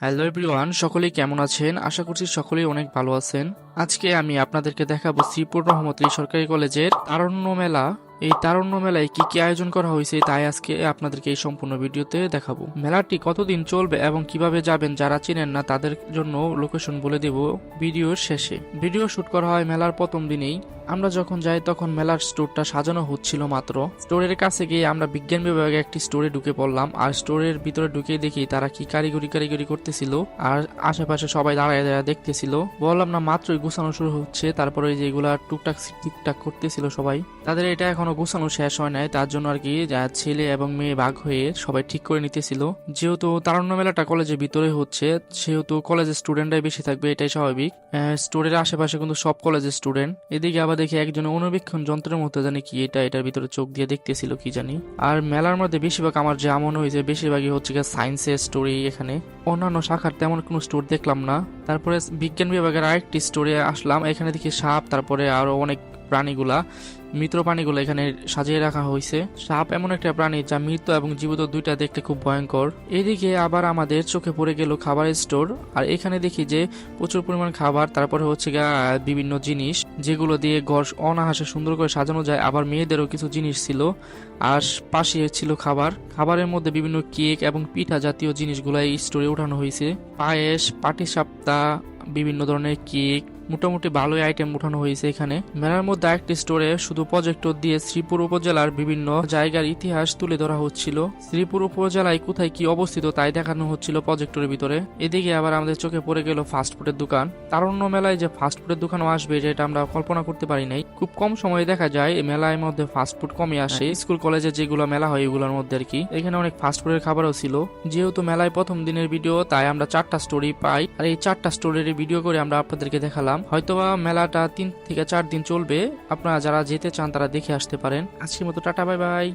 Hello everyone সকলেই কেমন আছেন? আশা করছি সকলেই অনেক ভালো আছেন। আজকে আমি আপনাদেরকে দেখাবো শ্রীপুর রহমতলী সরকারি কলেজের তারণ্য মেলা। এই তারণ্য মেলায় কি কি আয়োজন করা হয়েছে তাই আজকে আপনাদেরকে এই সম্পূর্ণ ভিডিওতে দেখাবো। মেলাটি কতদিন চলবে এবং কীভাবে যাবেন যারা চেনেন না তাদের জন্য লোকেশন বলে দেব ভিডিওর শেষে। ভিডিও শুট করা হয় মেলার প্রথম দিনেই। আমরা যখন যাই তখন মেলার স্টোরটা সাজানো হচ্ছিল মাত্র। স্টোরের কাছে গিয়ে আমরা বিজ্ঞান বিভাগে একটি স্টোরে ঢুকে পড়লাম, আর স্টোরের ভিতরে ঢুকে দেখি তারা কি কারিগরি কারিগরি করতেছিল, আর আশেপাশে সবাই দাঁড়ায় দাঁড়ায় দেখতেছিল। বললাম, না, মাত্রই গোছানো শুরু হচ্ছে। তারপরে এই যে এগুলা টুকটাক টিকটাক করতেছিল সবাই। তাদের এটা এখনও গোছানো শেষ হয় নাই, তার জন্য আর কি যা ছেলে এবং মেয়ে ভাগ হয়ে সবাই ঠিক করে নিতেছিল। যেহেতু তারণ্য মেলাটা কলেজের ভিতরে হচ্ছে, সেহেতু কলেজের স্টুডেন্টরাই বেশি থাকবে, এটাই স্বাভাবিক। স্টোরের আশেপাশে কিন্তু সব কলেজের স্টুডেন্ট এদিকে আবার দেখি একজন অনুবীক্ষণ যন্ত্রের মতো জানি কি এটা, এটার ভিতরে চোখ দিয়ে দেখতেছিল কি জানি। আর মেলার মধ্যে বেশিরভাগ আমার যে এমন হয়েছে বেশিরভাগই হচ্ছে গিয়ে সায়েন্সের স্টোরি এখানে। অন্যান্য শাখার তেমন কোনো স্টোর দেখলাম না। তারপরে বিজ্ঞান বিভাগের আরেকটি স্টোরে আসলাম, এখানে দেখি সাপ, তারপরে আরও অনেক প্রাণীগুলা মৃত প্রাণীগুলো এখানে সাজিয়ে রাখা হয়েছে সাপ এমন একটা প্রাণী যা মৃত এবং জীবিত দুইটা দেখতে খুব ভয়ঙ্কর। এদিকে আবার আমাদের চোখে পড়ে গেল খাবারের স্টোর, আর এখানে দেখি যে প্রচুর পরিমাণ খাবার, তারপরে হচ্ছে বিভিন্ন জিনিস, যেগুলো দিয়ে ঘর অনাহাসে সুন্দর করে সাজানো যায়। আবার মেয়েদেরও কিছু জিনিস ছিল, আর পাশে ছিল খাবার। খাবারের মধ্যে বিভিন্ন কেক এবং পিঠা জাতীয় জিনিসগুলো এই স্টোরে উঠানো হয়েছে পায়েস পাটিসাপ্তা বিভিন্ন ধরনের কেক মোটামুটি ভালোই আইটেম উঠানো হয়েছে এখানে। মেলার মধ্যে একটি স্টোরে শুধু প্রজেক্টর দিয়ে শ্রীপুর উপজেলার বিভিন্ন জায়গার ইতিহাস তুলে ধরা হচ্ছিল। শ্রীপুর উপজেলায় কোথায় কি অবস্থিত তাই দেখানো হচ্ছিল প্রজেক্টরের ভিতরে। এদিকে আবার আমাদের চোখে পড়ে গেল ফাস্টফুডের দোকান। তারণ্য মেলায় যে ফাস্টফুডের দোকানও আসবে যেটা আমরা কল্পনা করতে পারি নাই। খুব কম সময়ে দেখা যায় এই মেলার মধ্যে ফাস্টফুড কমে আসে। স্কুল কলেজে যেগুলো মেলা হয় এগুলোর মধ্যে আর কি। এখানে অনেক ফাস্টফুডের খাবারও ছিল। যেহেতু মেলায় প্রথম দিনের ভিডিও তাই আমরা চারটা স্টোরি পাই। আর এই চারটা স্টোরির ভিডিও করে আমরা আপনাদেরকে দেখালাম। হয়তোবা মেলাটা তিন থেকে চার দিন চলবে। আপনারা যারা যেতে চান, তারা দেখে আসতে পারেন। আজকের মতো টাটা, বাই বাই।